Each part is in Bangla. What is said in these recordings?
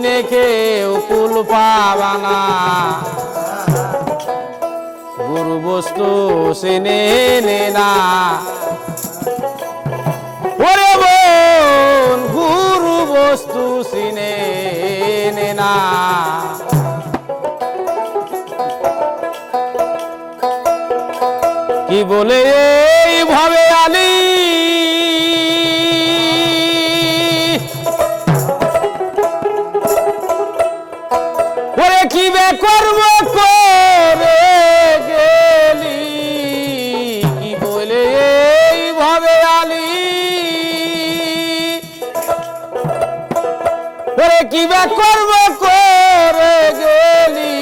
কিনে কে কুল পাবানা গুরু বস্তু সিনে না ওরে বোন, গুরু বস্তু সিনে না কি বলে এইভাবে আলী? তবে কর্ম করে গেলি। বলে এইভাবে আলি? ওরে কিবা কর্ম করে গেলি?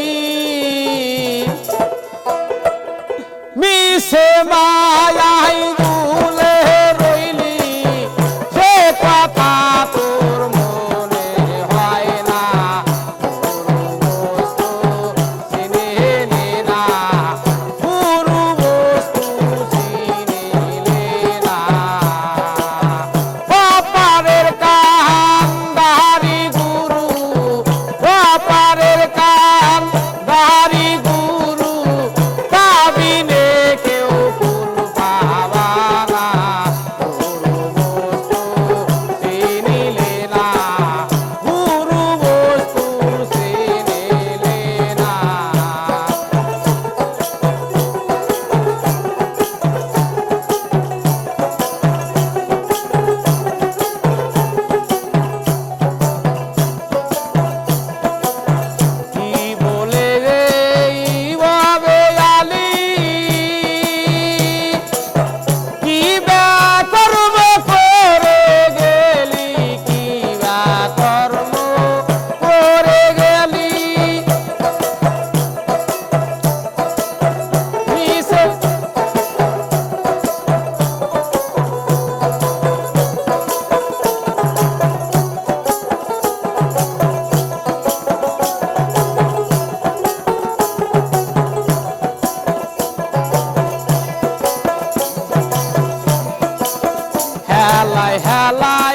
Hello.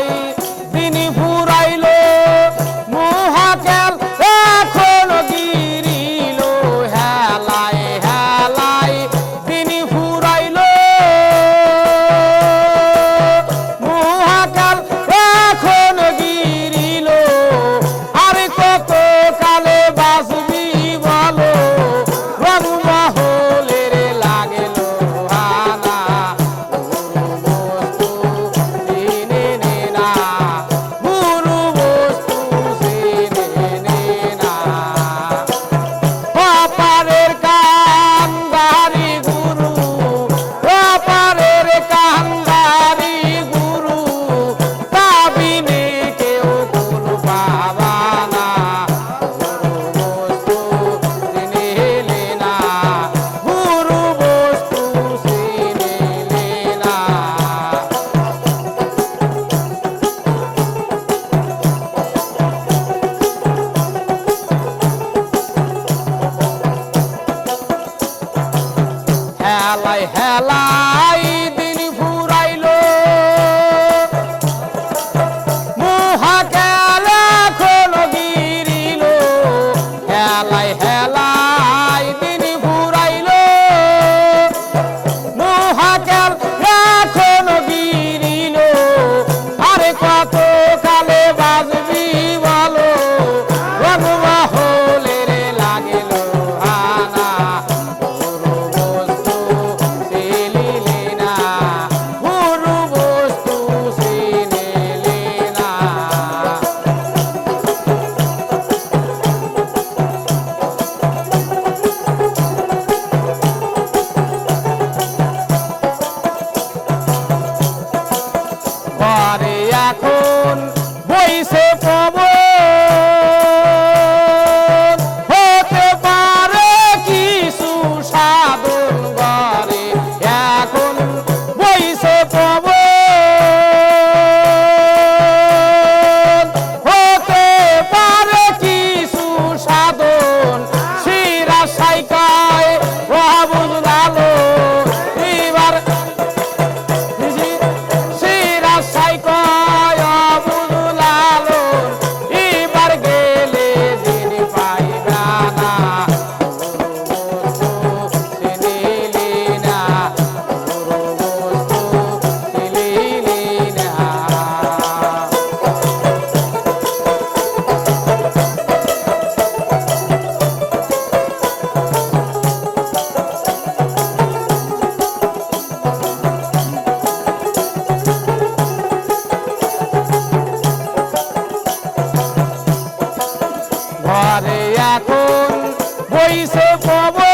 voice of power.